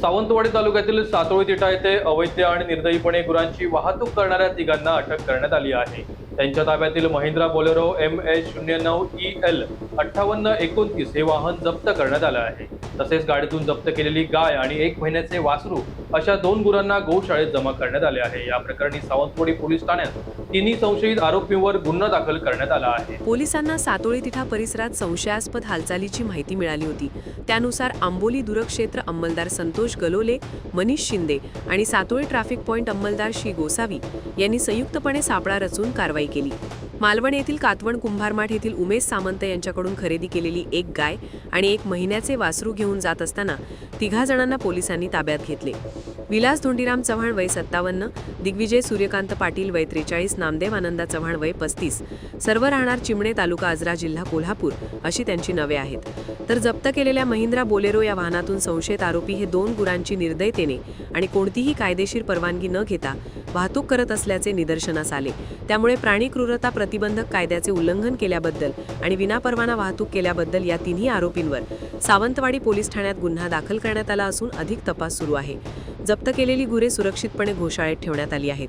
सावंतवाडी तालुक्यातील सातोळी तिठा येथे अवैध आणि निर्दयीपणे गुरांची वाहतूक करणाऱ्या तिघांना अटक करण्यात आली आहे. त्यांच्या ताब्यातील महिंद्रा बोलेरो एम एच शून्य नऊ ई एल अठ्ठावन्न एकोणतीस हे वाहन जप्त करण्यात आलं आहे. तसेच गाडीतून जप्त केलेली गाय आणि एक महिन्याचे वासरू अशा दोन गुरांना गोशाळेत जमा करण्यात आले आहे. या प्रकरणी सावंतवाडी पोलीस ठाण्यात तिन्ही संशयित आरोपींवर गुन्हा दाखल करण्यात आला आहे. पोलिसांना सातोळी तिठा परिसरात संशयास्पद हालचालीची माहिती मिळाली होती. त्यानुसार आंबोली दूरक्षेत्र अंमलदार संतोष गलोले मनीष शिंदे आणि सातोळी ट्रॅफिक पॉईंट अंमलदार श्री गोसावी यांनी संयुक्तपणे सापळा रचून कारवाई केली. मालवण येथील कातवण कुंभारमाठ येथील उमेश सामंत यांच्याकडून खरेदी केलेली एक गाय आणि एक महिन्याचे वासरू घेऊन जात असताना तिघा जणांना पोलिसांनी ताब्यात घेतले. विलास धोंडीराम चव्हाण वय सत्तावन्न दिग्विजय सूर्यकांत पाटील वय त्रेचाळीस नामदेव आनंदा चव्हाण वय पस्तीस सर्व राहणार चिमणे तालुका आजरा जिल्हा कोल्हापूर अशी त्यांची नवे आहेत. तर जप्त केलेल्या महिंद्रा बोलेरो या वाहनातून संशयित आरोपी हे दोन गुरांची निर्दयतेने आणि कोणतीही कायदेशीर परवानगी न घेता वाहतूक करत असल्याचे निदर्शनास आले. त्यामुळे प्राणी क्रूरता प्रतिबंधक कायद्याचे उल्लंघन केल्याबद्दल आणि विनापरवाना वाहतूक केल्याबद्दल या तिन्ही आरोपींवर सावंतवाडी पोलीस ठाण्यात गुन्हा दाखल करण्यात आला असून अधिक तपास सुरू आहे. जप्त केलेली गुरे सुरक्षितपणे घोषाळेत ठेवण्यात आली आहेत.